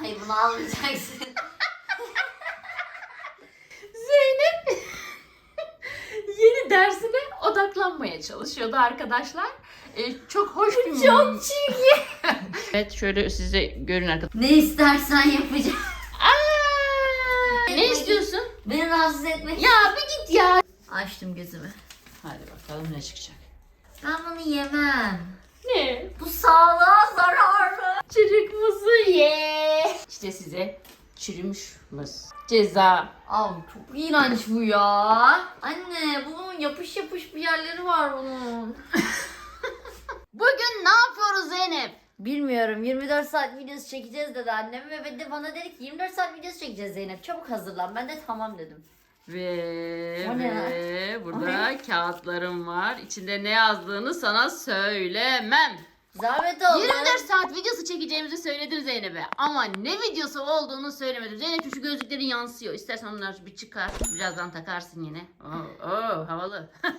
Hayır bunu almayacaksın. Zeynep yeni dersine odaklanmaya çalışıyordu arkadaşlar. Ee, çok hoş bir Çok çirkin. Evet şöyle size görün arkadaşlar. Ne istersen yapacağım. ne istiyorsun? Beni rahatsız etme. Ya bir git ya. Açtım gözümü. Hadi bakalım ne çıkacak. Ben bunu yemem. Ne? Bu sağlığa zararlı. Çürük muzu ye. İşte size çürümüş muz. Ceza. Av çok iğrenç bu ya. Anne bunun yapış yapış bir yerleri var bunun. Bugün ne yapıyoruz Zeynep? Bilmiyorum 24 saat videosu çekeceğiz dedi annem ve ben de bana dedi ki 24 saat videosu çekeceğiz Zeynep çabuk hazırlan. Ben de tamam dedim. Ve, O ne ve burada kağıtlarım var. İçinde ne yazdığını sana söylemem. Zahmet oldu. 24 saat videosu çekeceğimizi söyledim Zeynep'e. Ama ne videosu olduğunu söylemedim. Zeynep şu gözlüklerin yansıyor. İstersen onları bir çıkar. Birazdan takarsın yine. Oo, oo havalı.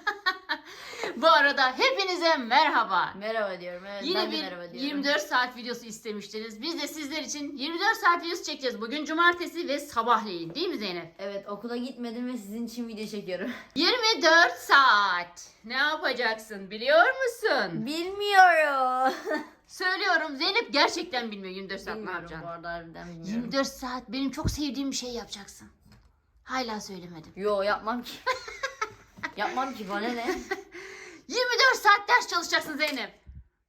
Bu arada hepinize merhaba. Merhaba diyorum. Evet, Yine ben de bir merhaba diyorum. 24 saat videosu istemiştiniz. Biz de sizler için 24 saat videosu çekeceğiz. Bugün cumartesi ve sabahleyin değil mi Zeynep? Evet okula gitmedim ve sizin için video çekiyorum. 24 saat. Ne yapacaksın biliyor musun? Bilmiyorum. Söylüyorum Zeynep gerçekten bilmiyor 24 saat ne Bilmiyorum bu arada harbiden bilmiyorum. 24 saat benim çok sevdiğim bir şey yapacaksın. Hala söylemedim. Yo yapmam ki. yapmam ki bana ne? 24 saat ders çalışacaksın Zeynep.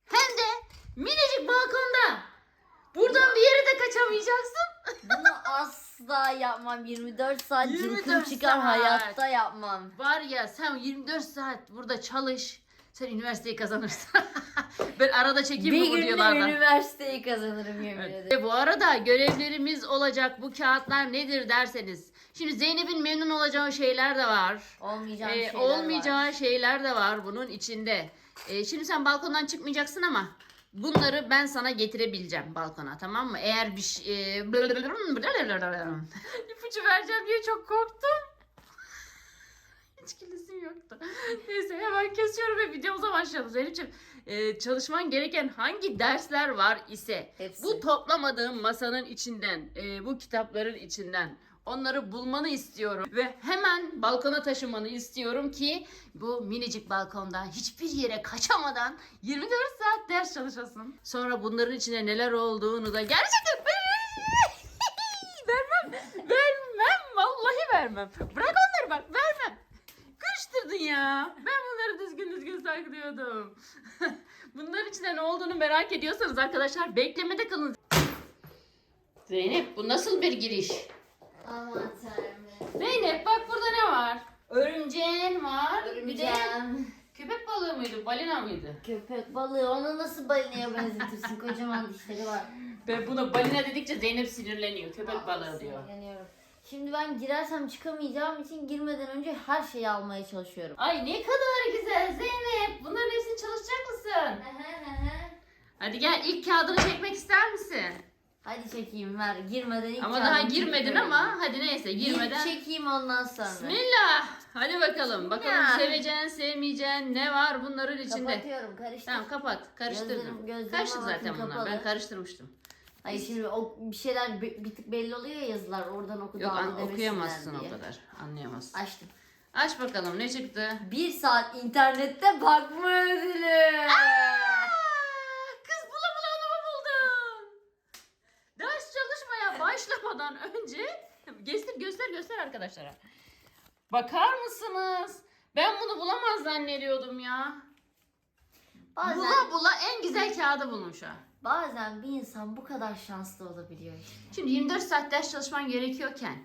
Hem de minicik balkonda. Buradan bir yere de kaçamayacaksın. Bunu asla yapmam. 24 saat 24 cılkım çıkar saat. hayatta yapmam. Var ya sen 24 saat burada çalış. Sen üniversiteyi kazanırsın. ben arada çekeyim Bir mi bu günde videolardan? üniversiteyi kazanırım yemin Evet. ederim. Ve bu arada görevlerimiz olacak. Bu kağıtlar nedir derseniz. Şimdi Zeynep'in memnun olacağı şeyler de var. Olmayacağım Ee, şeyler olmayacağı var. şeyler de var bunun içinde. Ee, şimdi sen balkondan çıkmayacaksın ama bunları ben sana getirebileceğim balkona tamam mı? Eğer bir şey... e, ipucu vereceğim diye çok korktum. Gülesim yoktu. Neyse hemen kesiyorum ve videomuza başlayalım. Zeynep'ciğim e, çalışman gereken hangi dersler var ise Hepsi. bu toplamadığım masanın içinden, e, bu kitapların içinden onları bulmanı istiyorum ve hemen balkona taşımanı istiyorum ki bu minicik balkonda hiçbir yere kaçamadan 24 saat ders çalışasın. Sonra bunların içinde neler olduğunu da gerçekten vermem, vermem, vallahi vermem. Bırak onları bak, vermem. Karıştırdın ya. Ben bunları düzgün düzgün saklıyordum. Bunların içinde ne olduğunu merak ediyorsanız arkadaşlar beklemede kalın. Zeynep bu nasıl bir giriş? Aman tanrım. Zeynep bak burada ne var? Örümceğin var. Bir de Örümceğim. köpek balığı mıydı? Balina mıydı? Köpek balığı onu nasıl balinaya benzetirsin? Kocaman dişleri var. Ben buna balina dedikçe Zeynep sinirleniyor. Köpek balığı diyor. Sinirleniyorum. Şimdi ben girersem çıkamayacağım için girmeden önce her şeyi almaya çalışıyorum. Ay ne kadar güzel Zeynep. Bunların hepsini çalışacak mısın? Hadi gel ilk kağıdını çekmek ister misin? Hadi çekeyim ver. Girmeden ilk Ama daha kağıdımı girmedin çekiyorum. ama hadi neyse girmeden. İlk çekeyim ondan sonra. Bismillah. Hadi bakalım. Bakalım Ya. seveceğin, sevmeyeceğin ne var bunların içinde. Kapatıyorum karıştır. Tamam kapat. Karıştırdım. Gözlerim- gözlerime Karıştı zaten bunlar. kapalı. Ben karıştırmıştım. Hayır şimdi o bir şeyler bir, bir tık belli oluyor ya yazılar oradan oku Yok an, okuyamazsın o kadar. Anlayamazsın. Açtım. Aç bakalım ne çıktı? Bir saat internette bakma ödülü. Kız bula bula onu mu buldun? Ders çalışmaya başlamadan önce göster göster göster arkadaşlara. Bakar mısınız? Ben bunu bulamaz zannediyordum ya. Bazen, Bula bula en güzel kağıdı bulmuş ha. Bazen bir insan bu kadar şanslı olabiliyor işte. Şimdi 24 saat ders çalışman gerekiyorken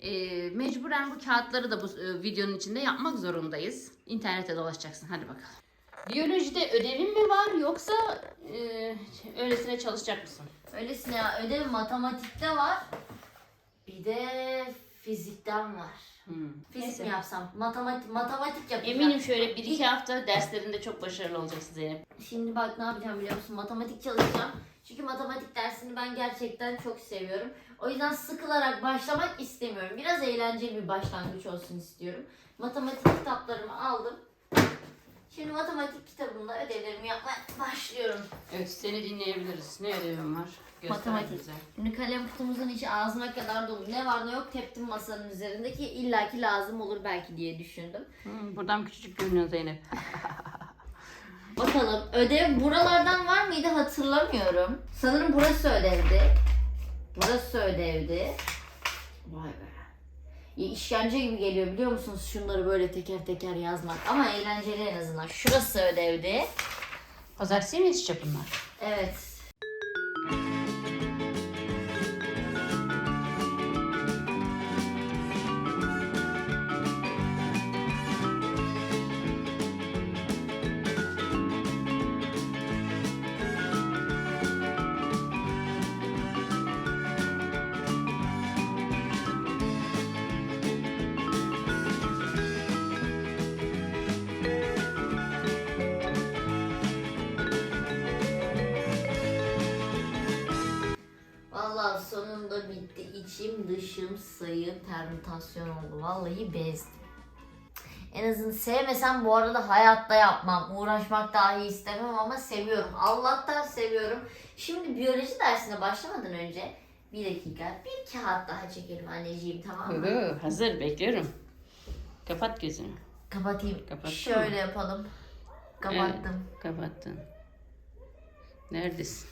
e, mecburen bu kağıtları da bu e, videonun içinde yapmak zorundayız. İnternete dolaşacaksın. Hadi bakalım. Biyolojide ödevin mi var yoksa e, öylesine çalışacak mısın? Öylesine ya ödev matematikte var. Bir de fizikten var. Hmm. Fizik Neyse. mi yapsam? Matematik matematik yapacağım. Eminim şöyle bir iki hafta derslerinde çok başarılı olacaksın Zeynep. Şimdi bak ne yapacağım biliyor musun? Matematik çalışacağım. Çünkü matematik dersini ben gerçekten çok seviyorum. O yüzden sıkılarak başlamak istemiyorum. Biraz eğlenceli bir başlangıç olsun istiyorum. Matematik kitaplarımı aldım. Şimdi matematik kitabında ödevlerimi yapmaya başlıyorum. Evet seni dinleyebiliriz. Ne ödevin var? Göster Matematik. bize. Şimdi kalem kutumuzun içi ağzına kadar dolu. Ne var ne yok teptim masanın üzerindeki illaki lazım olur belki diye düşündüm. Hmm, buradan küçücük görünüyor Zeynep. Bakalım ödev buralardan var mıydı hatırlamıyorum. Sanırım burası ödevdi. Burası ödevdi. Vay be. Ya işkence gibi geliyor biliyor musunuz şunları böyle teker teker yazmak. Ama eğlenceli en azından. Şurası ödevdi. Pazartesi mi yetişecek bunlar? Evet. İçim dışım sayı permütasyon oldu. Vallahi bezdim. En azından sevmesem bu arada hayatta yapmam. Uğraşmak dahi istemem ama seviyorum. Allah'tan seviyorum. Şimdi biyoloji dersine başlamadan önce bir dakika bir kağıt daha çekelim anneciğim tamam mı? Hı, hazır bekliyorum. Kapat gözünü. Kapatayım. Kapattın Şöyle mı? yapalım. Kapattım. Evet, kapattın. Neredesin?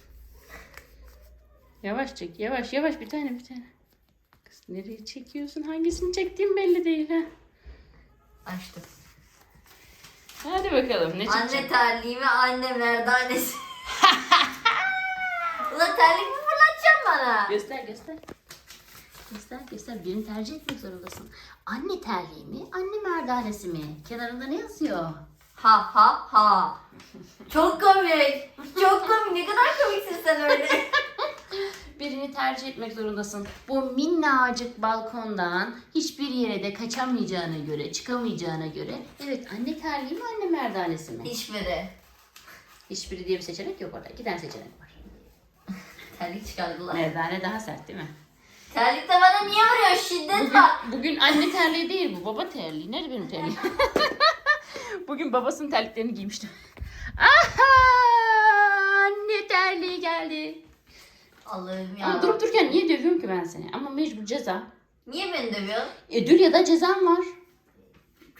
Yavaş çek, yavaş, yavaş bir tane bir tane. Nereye çekiyorsun? Hangisini çektiğim belli değil ha. Açtım. Hadi bakalım ne Anne çıkacak? terliğimi anne merdanesi. Ulan terlik mi fırlatacaksın bana? Göster göster. Göster göster. Birini tercih etmek zorundasın. Anne terliği mi? Anne merdanesi mi? Kenarında ne yazıyor? Ha ha ha. Çok komik. Çok komik. Ne kadar komiksin sen öyle. Birini tercih etmek zorundasın. Bu minnacık balkondan hiçbir yere de kaçamayacağına göre, çıkamayacağına göre. Evet anne terliği mi anne merdanesi mi? Hiçbiri. Hiçbiri diye bir seçenek yok orada. İki tane seçenek var. Terlik çıkardılar. Merdane daha sert değil mi? Terlik de bana niye vuruyor? Şiddet Bugün, var. bugün anne terliği değil bu. Baba terliği. Nerede benim terliğim? bugün babasının terliklerini giymiştim. Aha! Anne terliği geldi. Allah'ım ya. Ama durup dururken niye dövüyorum ki ben seni? Ama mecbur ceza. Niye beni dövüyorsun? Ödül ya da cezam var.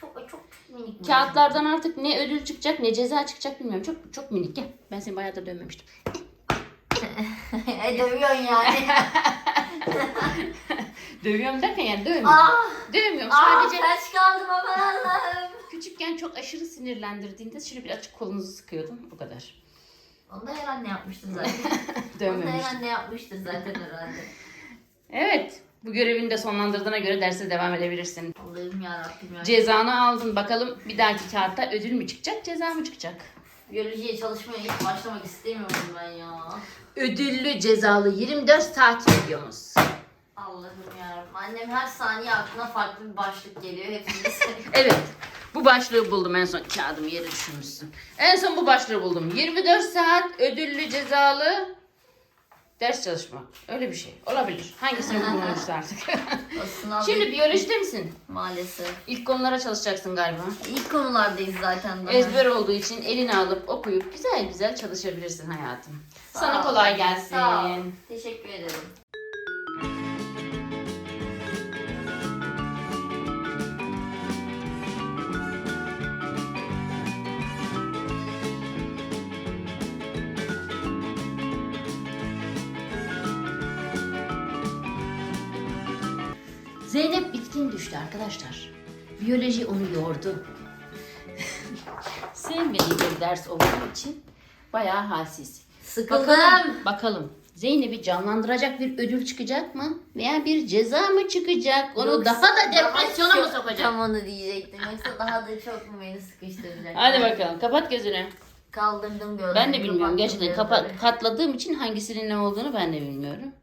Çok çok çok minik. Kağıtlardan artık ne ödül çıkacak ne ceza çıkacak bilmiyorum. Çok çok minik gel. Ben seni bayağıdır dövmemiştim. e, dövüyorsun yani. Dövüyorum derken yani dövmüyorum. ah. Dövmüyorum Ah sadece felç kaldım aman Allah'ım. küçükken çok aşırı sinirlendirdiğinde şöyle bir açık kolunuzu sıkıyordum. O kadar. Onu da her anne yapmıştır zaten. Onu da Dövmemiştim. her anne yapmıştır zaten herhalde. Evet. Bu görevini de sonlandırdığına göre derse devam edebilirsin. Allah'ım yarabbim ya. Cezanı aldın. Bakalım bir dahaki kağıtta ödül mü çıkacak, ceza mı çıkacak? Biyolojiye çalışmaya hiç başlamak istemiyorum ben ya. Ödüllü cezalı 24 saat videomuz. Allah'ım yarabbim. Annem her saniye aklına farklı bir başlık geliyor. Hepimiz Evet. Bu başlığı buldum en son. Kağıdımı yere düşürmüşsün. En son bu başlığı buldum. 24 saat ödüllü cezalı ders çalışma. Öyle bir şey. Olabilir. Hangisini bulmuşsa artık. Şimdi biyolojide misin? maalesef. İlk konulara çalışacaksın galiba. İlk konulardayız zaten daha. Ezber olduğu için elini alıp okuyup güzel güzel çalışabilirsin hayatım. Sağ Sana ol. kolay gelsin. Sağ ol. Teşekkür ederim. Zeynep bitkin düştü arkadaşlar. Biyoloji onu yordu. Sevmediği bir ders olduğu için bayağı halsiz. Sıkıldım. Bakalım, bakalım. Zeynep'i canlandıracak bir ödül çıkacak mı? Veya bir ceza mı çıkacak? Onu Yoksa daha da depresyona mı sokacak? Tam onu diyecektim. Yoksa daha da çok mu beni sıkıştıracak? Hadi bakalım kapat gözünü. Kaldırdım gözlerimi. Ben de bilmiyorum gerçekten kapat, katladığım için hangisinin ne olduğunu ben de bilmiyorum.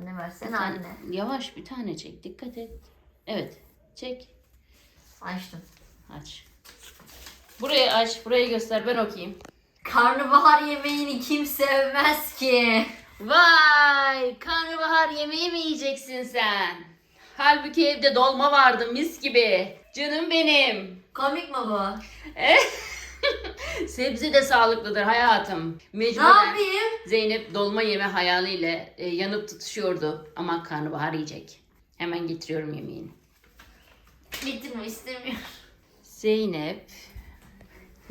Anne versene Sen anne. Yavaş bir tane çek dikkat et. Evet çek. Açtım. Aç. Burayı aç burayı göster ben okuyayım. Karnabahar yemeğini kim sevmez ki? Vay karnabahar yemeği mi yiyeceksin sen? Halbuki evde dolma vardı mis gibi. Canım benim. Komik mi bu? Eh, Sebze de sağlıklıdır hayatım. Ne Mecburen yapayım? Zeynep dolma yeme hayaliyle e, yanıp tutuşuyordu. Ama karnabahar yiyecek. Hemen getiriyorum yemeğini. Bitirme istemiyorum. Zeynep.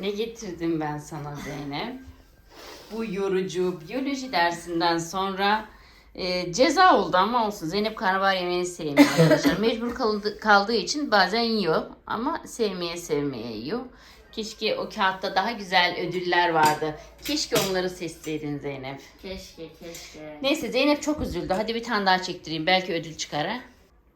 Ne getirdim ben sana Zeynep? Bu yorucu biyoloji dersinden sonra e, ceza oldu ama olsun. Zeynep karnabahar yemeğini sevmiyor arkadaşlar. Mecbur kaldı, kaldığı için bazen yiyor ama sevmeye sevmeye yiyor. Keşke o kağıtta daha güzel ödüller vardı. Keşke onları seçseydin Zeynep. Keşke keşke. Neyse Zeynep çok üzüldü. Hadi bir tane daha çektireyim. Belki ödül çıkar ha.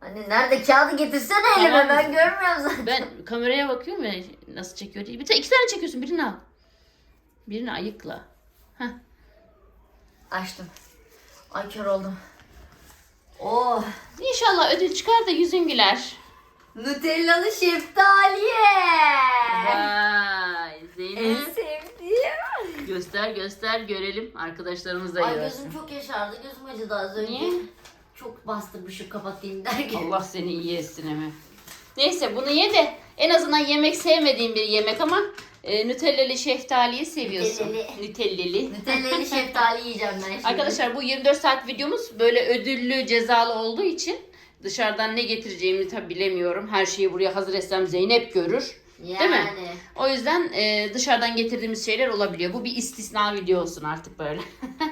Anne nerede kağıdı getirsene elime Tamam. ben görmüyorum zaten. Ben kameraya bakıyorum ya nasıl çekiyor diye. Bir tane iki tane çekiyorsun. Birini al. Birini ayıkla. Açtım. Ay kör oldum. Oh. İnşallah ödül çıkar da yüzün güler. Nutellalı şeftaliye. Vay En Zeynep. sevdiğim. Göster göster görelim. Arkadaşlarımız da Ay görsün. gözüm çok yaşardı. Gözüm acıdı az önce. Niye? Çok bastırmışım kapatayım derken. Allah seni iyi etsin Emi. Neyse bunu ye de en azından yemek sevmediğim bir yemek ama e, Nutella'lı şeftaliyi seviyorsun. Nutellali. Nutellili. Nutellalı şeftali yiyeceğim ben şimdi. Arkadaşlar bu 24 saat videomuz böyle ödüllü cezalı olduğu için dışarıdan ne getireceğimi tabi bilemiyorum. Her şeyi buraya hazır etsem Zeynep görür. yani. Değil mi? O yüzden e, dışarıdan getirdiğimiz şeyler olabiliyor. Bu bir istisna video olsun artık böyle.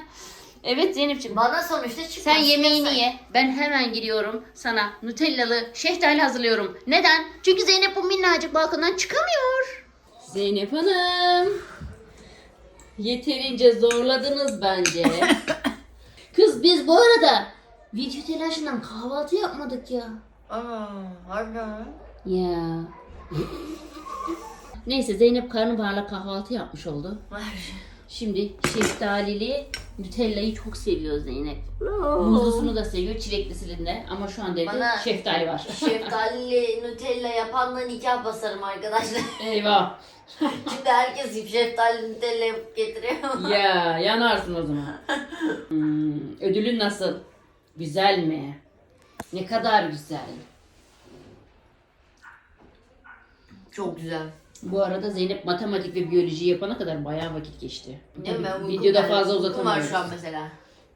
evet Zeynep'ciğim. Bana sonuçta çıkmaz. Sen yemeğini Yasak. ye. Ben hemen gidiyorum sana Nutellalı şeftali hazırlıyorum. Neden? Çünkü Zeynep bu minnacık balkondan çıkamıyor. Zeynep Hanım. Yeterince zorladınız bence. Kız biz bu arada video telaşından kahvaltı yapmadık ya. Aa, harbiden. Ya. Neyse Zeynep karnabaharla kahvaltı yapmış oldu. Şimdi şeftalili Nutella'yı çok seviyor Zeynep. Muzlusunu da seviyor, çileklisini de. Ama şu anda evde Bana- şeftali var. Şeftalili Nutella yapanla nikah basarım arkadaşlar. Eyvah. Çünkü herkes şeftali Nutella yapıp getiriyor. Ya yanarsın o zaman. Hmm, ödülün nasıl? Güzel mi? Ne kadar güzel. Çok güzel. Bu arada Zeynep matematik ve biyoloji yapana kadar bayağı vakit geçti. Değil mi? Uykum videoda var. fazla Uykum uzatamıyoruz. var şu an mesela.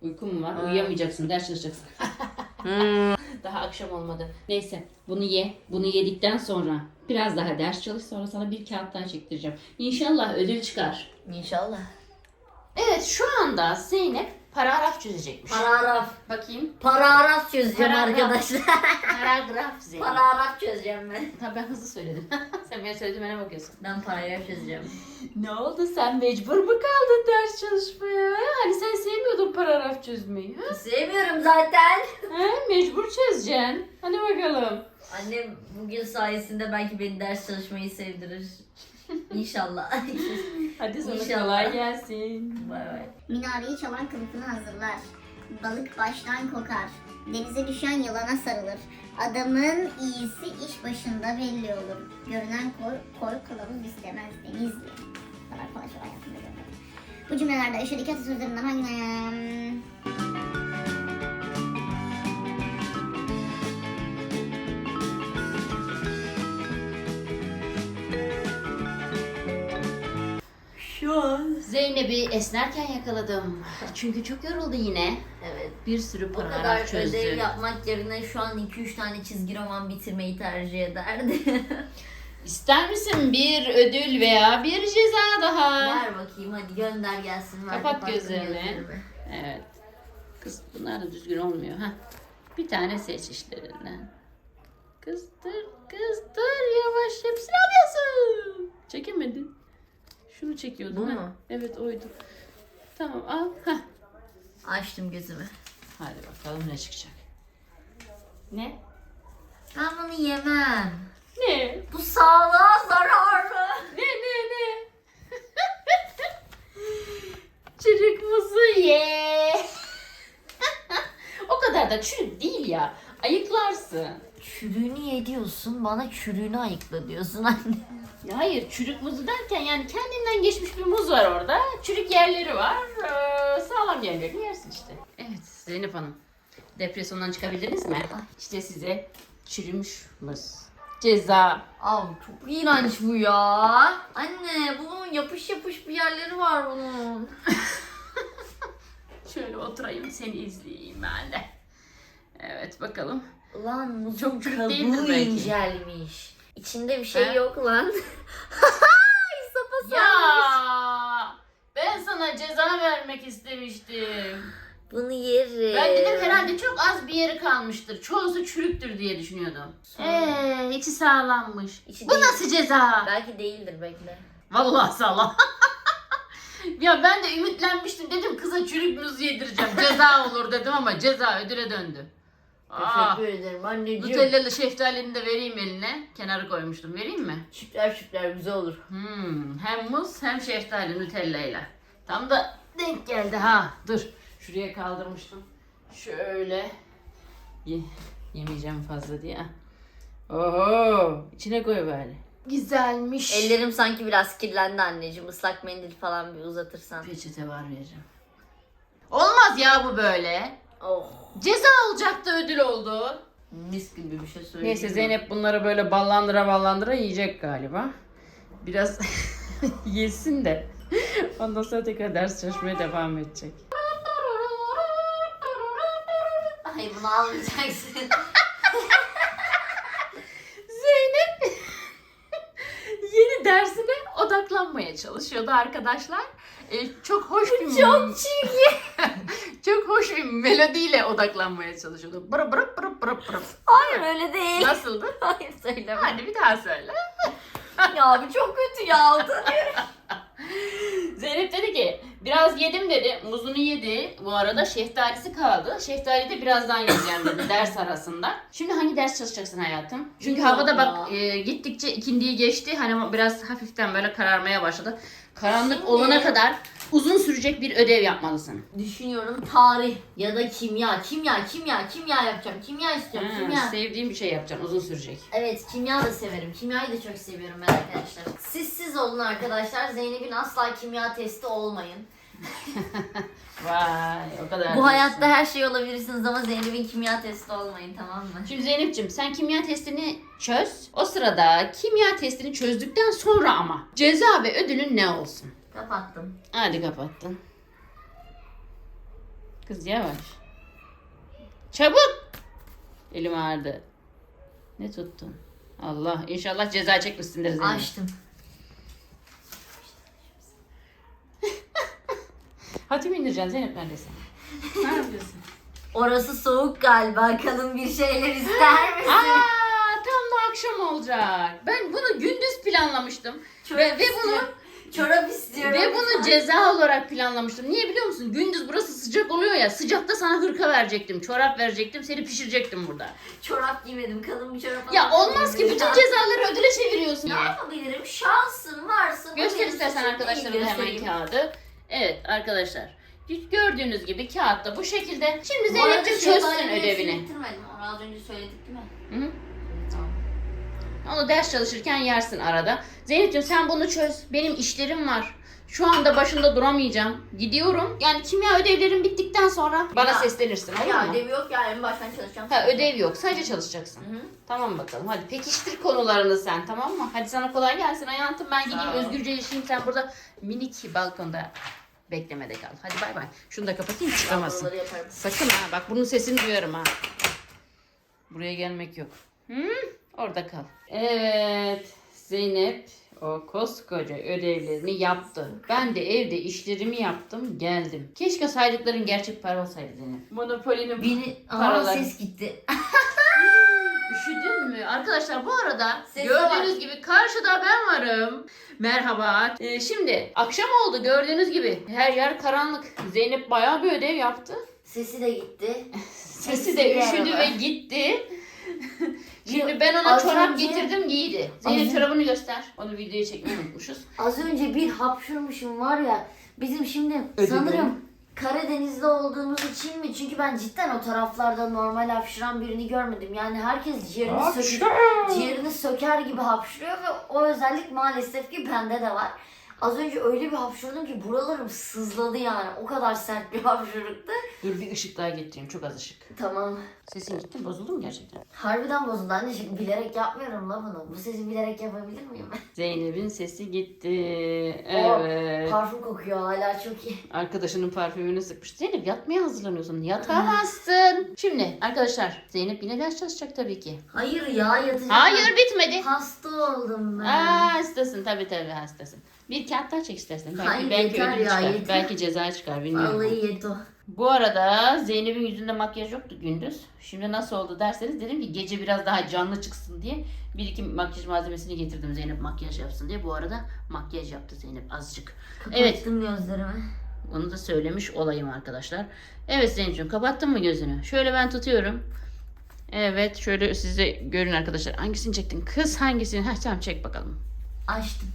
Uykun mu var? Ha. Uyuyamayacaksın, ders çalışacaksın. daha akşam olmadı. Neyse, bunu ye. Bunu yedikten sonra biraz daha ders çalış. Sonra sana bir kağıt daha çektireceğim. İnşallah ödül çıkar. İnşallah. Evet, şu anda Zeynep paragraf çözecekmiş. Paragraf. Bakayım. Paragraf çözeceğim Paragraf. arkadaşlar. Paragraf Zeynep. Paragraf çözeceğim ben. Ha, ben hızlı söyledim. Sen benim söylediğime bakıyorsun. Ben paragraf çözeceğim. Ne oldu? Sen mecbur mu kaldın ders çalışmaya? Hani sen sevmiyordun paragraf çözmeyi. Ha? Sevmiyorum zaten. ha? Mecbur çözeceksin. Hadi bakalım. Annem bugün sayesinde belki beni ders çalışmayı sevdirir. İnşallah. Hadi sana İnşallah. kolay gelsin. bay bay. Minareyi çalan kılıfını hazırlar. Balık baştan kokar. Denize düşen yılana sarılır. Adamın iyisi iş başında belli olur. Görünen koy, koy kılavuz istemez denizli. Bu kadar kolay. Bu cümlelerde aşağıdaki atasözlerinden hangi... Şu an. Zeynep'i esnerken yakaladım. Çünkü çok yoruldu yine. Evet. Bir sürü O paragraf kadar çözdü. ödev yapmak yerine şu an 2-3 tane çizgi roman bitirmeyi tercih ederdi. İster misin bir ödül veya bir ceza daha? Ver bakayım hadi gönder gelsin. Ver, Kapat kapattım gözlerini. Evet. Kız bunlar da düzgün olmuyor. ha. Bir tane seç işlerinden. Kızdır, kızdır yavaş hepsini alıyorsun. Çekemedin. Şunu çekiyordun. Bu ha? mu? Evet oydu. Tamam al. Heh. Açtım gözümü. Hadi bakalım ne çıkacak. Ne? Ben bunu yemem. Ne? Bu sağlığa zararlı. Ne ne ne? Çürük muzu ye. o kadar da çürük değil ya. Ayıklarsın. Çürüğünü ye diyorsun, bana çürüğünü ayıkla diyorsun anne. Ya hayır çürük muzu derken yani kendinden geçmiş bir muz var orada. Çürük yerleri var. Ee, sağlam yerlerini yersin işte. Evet Zeynep Hanım. Depresyondan çıkabildiniz mi? İşte size çürümüş muz. Ceza. Abi çok iğrenç bu ya. Anne bunun yapış yapış bir yerleri var bunun. Şöyle oturayım seni izleyeyim ben de. Evet bakalım. Lan Çok kabuğu belki. incelmiş. İçinde bir şey He? yok lan. Sapa Ya ben sana ceza vermek istemiştim. Bunu yerim. Ben dedim herhalde çok az bir yeri kalmıştır. Çoğusu çürüktür diye düşünüyordum. Eee içi sağlammış. İçi Bu değil. nasıl ceza? Belki değildir bekle. Vallahi sağlam. ya ben de ümitlenmiştim. Dedim kıza çürük muz yedireceğim. Ceza olur dedim ama ceza ödüle döndü. Aa, Teşekkür ederim anneciğim. Nutellalı şeftalini de vereyim eline. Kenara koymuştum. Vereyim mi? Çipler çipler güzel olur. Hmm, hem muz hem şeftali Nutella'yla. Tam da denk geldi ha. Dur. Şuraya kaldırmıştım. Şöyle. Ye, yemeyeceğim fazla diye. Oho. içine koy böyle. Güzelmiş. Ellerim sanki biraz kirlendi anneciğim. Islak mendil falan bir uzatırsan. Peçete var vereceğim. Olmaz ya bu böyle. Oh. Ceza olacaktı ödül oldu. Mis gibi bir şey söyleyeyim. Neyse? Zeynep bunları böyle ballandıra ballandıra yiyecek galiba. Biraz yesin de. Ondan sonra tekrar ders çalışmaya devam edecek. Ay bunu almayacaksın. Zeynep yeni dersine odaklanmaya çalışıyordu arkadaşlar. Ee, çok hoş bir Çok çirkin. Çok hoş bir melodiyle odaklanmaya çalışıyordu. Bırı bırı bırı bırı bırı. Hayır öyle değil. Nasıldı? Hayır söyleme. Hadi bir daha söyle. ya abi çok kötü ya. Utanıyorum. Zeynep dedi ki biraz yedim dedi. Muzunu yedi. Bu arada şeftalisi kaldı. Şeftali de birazdan yiyeceğim dedi ders arasında. Şimdi hangi ders çalışacaksın hayatım? Çünkü Bilmiyorum havada ya. bak e, gittikçe ikindiyi geçti. Hani biraz hafiften böyle kararmaya başladı. Karanlık Şimdi- olana kadar uzun sürecek bir ödev yapmalısın. Düşünüyorum tarih ya da kimya. Kimya, kimya, kimya yapacağım. Kimya istiyorum, Ha, kimya. sevdiğim bir şey yapacaksın. Uzun sürecek. Evet kimya da severim. Kimyayı da çok seviyorum ben arkadaşlar. Siz siz olun arkadaşlar. Zeynep'in asla kimya testi olmayın. Vay o kadar. Bu diyorsun. hayatta her şey olabilirsiniz ama Zeynep'in kimya testi olmayın tamam mı? Şimdi Zeynep'ciğim sen kimya testini çöz. O sırada kimya testini çözdükten sonra ama ceza ve ödülün ne olsun? Kapattım. Hadi kapattın. Kız yavaş. Çabuk. Elim ağrıdı. Ne tuttun? Allah inşallah ceza çekmişsindir Zeynep. Açtım. Hadi mi indireceksin Zeynep neredesin? ne yapıyorsun? Orası soğuk galiba. Kalın bir şeyler ister misin? Aa, tam da akşam olacak. Ben bunu gündüz planlamıştım. Çorap ve, ve bunu. Çorap istiyorum. Ve bunu ceza olarak planlamıştım. Niye biliyor musun? Gündüz burası sıcak oluyor ya. Sıcakta sana hırka verecektim. Çorap verecektim. Seni pişirecektim burada. Çorap giymedim. Kalın bir çorap Ya alamadım olmaz ki bütün cezaları ödüle çeviriyorsun. Ne ya. yapabilirim? Şansım varsa. Göster istersen arkadaşlarına hemen kağıdı. Evet arkadaşlar. Gördüğünüz gibi kağıtta bu şekilde. Şimdi Zeynep'ciğim çözsün ödevini. bitirmedim. Onu az önce söyledik değil mi? Hı. Onu ders çalışırken yersin arada. Zeynep'ciğim sen bunu çöz. Benim işlerim var. Şu anda başında duramayacağım. Gidiyorum. Yani kimya ödevlerim bittikten sonra bana Ya. seslenirsin olur Ya mu? ödevi yok ya en baştan çalışacağım. Ha ödev yok. Sadece çalışacaksın. Hı hı. Tamam bakalım. Hadi pekiştir konularını sen tamam mı? Hadi sana kolay gelsin hayatım. Ben gideyim ol. özgürce yaşayayım. Sen burada minik balkonda beklemede kal. Hadi bay bay. Şunu da kapatayım çıkamasın. Yaparım. Sakın ha. Bak bunun sesini duyarım ha. Buraya gelmek yok. Hı? Orada kal. Evet. Zeynep o koskoca ödevlerini yaptı. Ben de evde işlerimi yaptım geldim. Keşke saydıkların gerçek para olsaydı Zeynep. Monopoli'nin Beni... Aa Paralar. ses gitti. Üşüdün mü? Arkadaşlar bu arada Sese gördüğünüz gibi karşıda ben varım. Merhaba. Ee, şimdi akşam oldu gördüğünüz gibi. Her yer karanlık. Zeynep bayağı bir ödev yaptı. Sesi de gitti. Sesi de üşüdü ve gitti. Ben ona Az çorap önce- getirdim giydi. Zeynep Az- çorabını göster. Onu videoya çekmeyi unutmuşuz. Az önce bir hapşırmışım var ya. Bizim şimdi Ödevi. sanırım Karadeniz'de olduğumuz için mi? Çünkü ben cidden o taraflarda normal hapşıran birini görmedim. Yani herkes ciğerini, söker, ciğerini söker gibi hapşırıyor ve o özellik maalesef ki bende de var. Az önce öyle bir hapşırdım ki buralarım sızladı yani. O kadar sert bir hapşırıktı. Dur bir ışık daha getireyim. Çok az ışık. Tamam. Sesin gitti mi? Bozuldu mu gerçekten? Harbiden bozuldu anne şimdi bilerek yapmıyorum la bunu. Bu sesi bilerek yapabilir miyim ben? Zeynep'in sesi gitti. Oh, Evet. Parfüm kokuyor hala çok iyi. Arkadaşının parfümünü sıkmış. Zeynep yatmaya hazırlanıyorsun. Yatamazsın. Şimdi arkadaşlar Zeynep yine ders çalışacak tabii ki. Hayır ya yatacağım. Hayır bitmedi. Hasta oldum ben. Aa hastasın tabii tabii hastasın. Bir kağıt daha çek istersen. Belki, Hayır, belki yeter ödül ya, çıkar. yeter. Belki ceza çıkar bilmiyorum. Vallahi yeto. Bu arada Zeynep'in yüzünde makyaj yoktu gündüz. Şimdi nasıl oldu derseniz dedim ki gece biraz daha canlı çıksın diye bir iki makyaj malzemesini getirdim Zeynep makyaj yapsın diye. Bu arada makyaj yaptı Zeynep azıcık. Evet Kapattım gözlerimi. onu da söylemiş olayım arkadaşlar. Evet Zeynep'ciğim kapattın mı gözünü? Şöyle ben tutuyorum. Evet şöyle size görün arkadaşlar. Hangisini çektin? Kız hangisini? Heh, tamam çek bakalım. Açtım.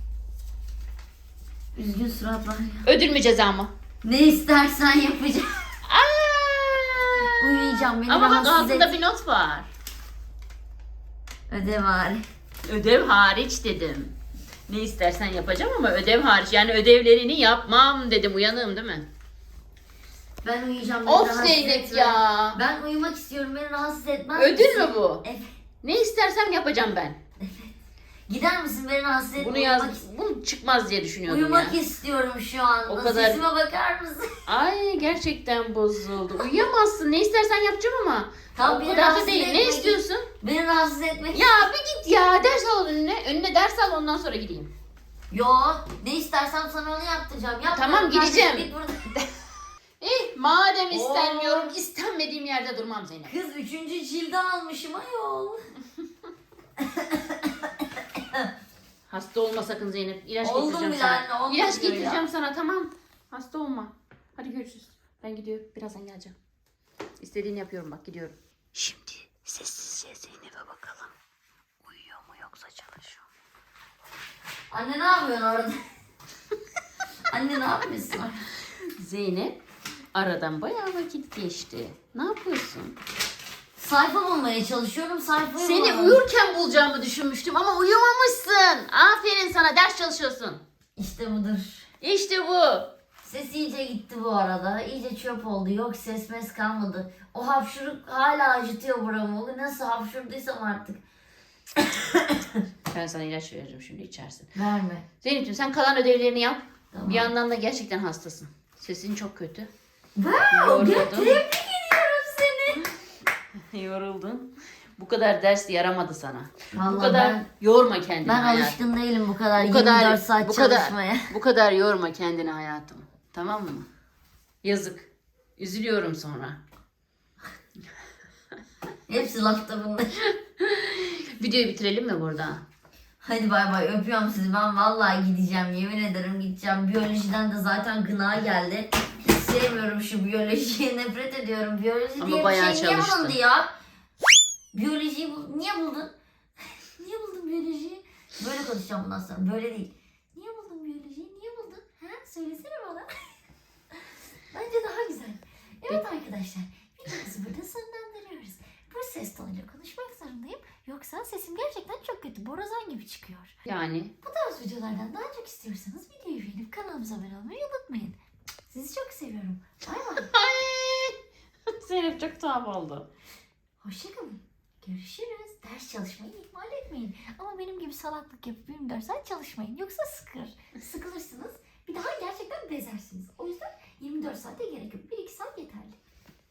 Üzgün surat var ya. Ödül mü ceza mı? Ne istersen yapacağım. Aa! Uyuyacağım beni Ama bak rahatsız altında bir not var. Ödev var. Ödev hariç dedim. Ne istersen yapacağım ama ödev hariç. Yani ödevlerini yapmam dedim. Uyanığım değil mi? Ben uyuyacağım. beni Of rahatsız Zeynep etme. ya. Ben uyumak istiyorum. Beni rahatsız etmez Ödül misin? mü bu? Evet. Ne istersem yapacağım ben. Gider misin? Beni rahatsız etme. Bunu yaz, Uyumak, bunu çıkmaz diye düşünüyordum uyumak ya. istiyorum şu anda. O kadar- Sesime bakar mısın? Ay gerçekten bozuldu. Uyuyamazsın. Ne istersen yapacağım ama. Tam o beni kadar da rahatsız değil. Ne istiyorsun? Beni rahatsız etmek. Ya bir git ya. Ders al önüne. Önüne ders al ondan sonra gideyim. Yo, ne istersem sana onu yaptıracağım. Yap Tamam, gideceğim. Git. Eh madem istenmiyorum istenmediğim yerde durmam Zeynep. Kız üçüncü cildi almışım ayol. Hasta olma sakın Zeynep. İlaç Oldum getireceğim bile sana. anne, oldum İlaç diyor getireceğim sana tamam. Hasta olma. Hadi görüşürüz. Ben gidiyorum. Birazdan geleceğim. İstediğini yapıyorum bak gidiyorum. Şimdi sessizce Zeynep'e bakalım. Uyuyor mu yoksa çalışıyor mu? Anne ne yapıyorsun orada? Anne ne yapıyorsun? Zeynep aradan bayağı vakit geçti. Ne yapıyorsun? Sayfa bulmaya çalışıyorum. Sayfayı Seni bulamadım. uyurken bulacağımı düşünmüştüm ama uyumamışsın. Aferin sana ders çalışıyorsun. İşte budur. İşte bu. Ses iyice gitti bu arada. İyice çöp oldu. Yok ses mes kalmadı. O hapşuruk hala acıtıyor buramı. Nasıl hapşurduysam artık. Ben sana ilaç vereceğim şimdi içersin. Verme. Zeynep'ciğim sen kalan ödevlerini yap. Tamam. Bir yandan da gerçekten hastasın. Sesin çok kötü. Wow, seni. Yoruldun. Bu kadar ders yaramadı sana. Vallahi bu kadar ben, yorma kendini ben hayatım. alışkın değilim bu kadar, Bu kadar 24 saat bu kadar çalışmaya. bu kadar yorma kendini hayatım. Tamam mı? Yazık. Üzülüyorum sonra. Hepsi lafta bunlar. Videoyu bitirelim mi burada? Hadi bay bay öpüyorum sizi. Ben vallahi gideceğim. Yemin ederim gideceğim. Biyolojiden de zaten gına geldi. Sevmiyorum şu biyolojiyi. Nefret ediyorum. Biyoloji Ama diye bir bayağı şey niye çalıştın. bulundu ya? Biyolojiyi bul- niye buldun? niye buldun biyolojiyi? Böyle konuşacağım bundan sonra. Böyle değil. Niye buldun biyolojiyi? Niye buldun? Ha? Söylesene bana. Bence daha güzel. Evet arkadaşlar. Videomuzu burada sonlandırıyoruz. Bu ses tonuyla konuşmak zorundayım. Yoksa sesim gerçekten çok kötü. Borazan gibi çıkıyor. Yani Bu tarz videolardan daha çok istiyorsanız videoyu beğenip kanalımıza abone olmayı unutmayın. Sizi çok seviyorum. Bay bay. Ay! Zeynep çok tuhaf oldu. Hoşçakalın. Görüşürüz. Ders çalışmayı ihmal etmeyin. Ama benim gibi salaklık yapıp 24 saat çalışmayın. Yoksa sıkır. Sıkılırsınız. Bir daha gerçekten bezersiniz. O yüzden 24 saate gerek yok. 1-2 saat yeterli.